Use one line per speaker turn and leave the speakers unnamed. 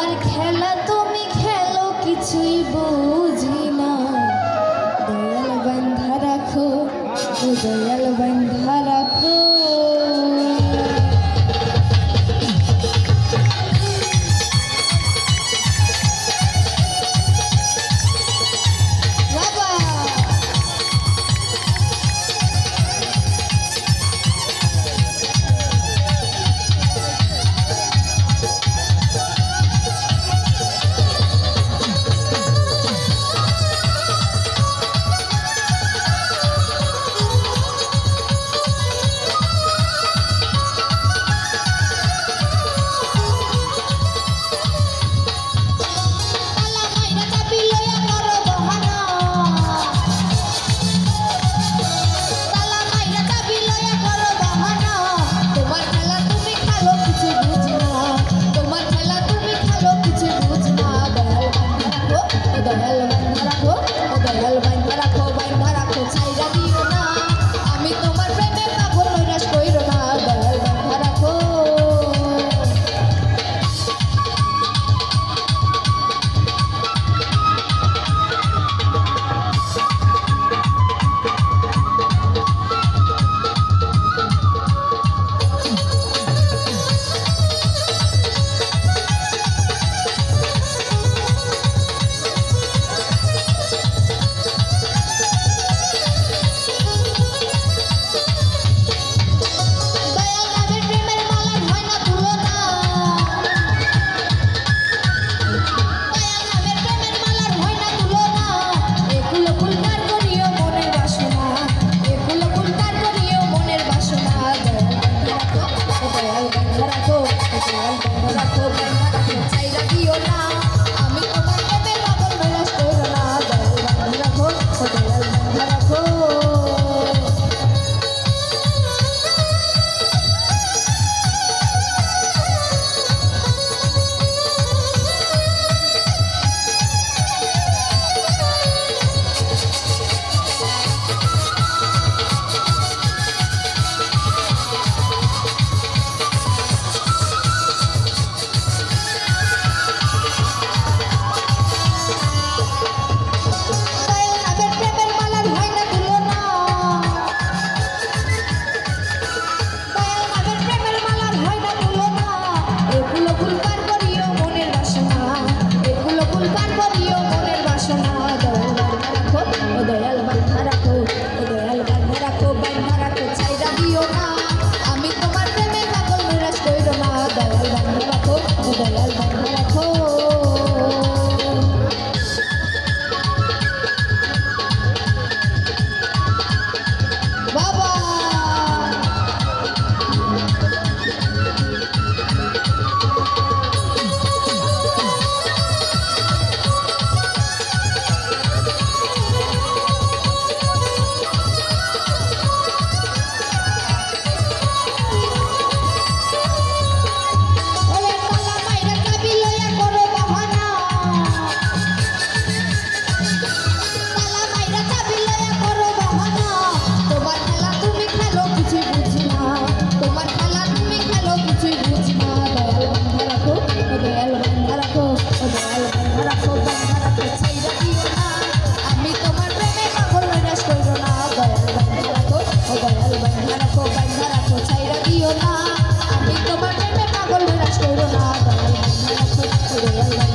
তোমার খেলা তুমি খেলো কিছুই বুঝি রাখো বান্ধা রাখো ছাইরা দিও না আমি তোমার প্রেমে পাগল রাস করো না বান্ধা রাখো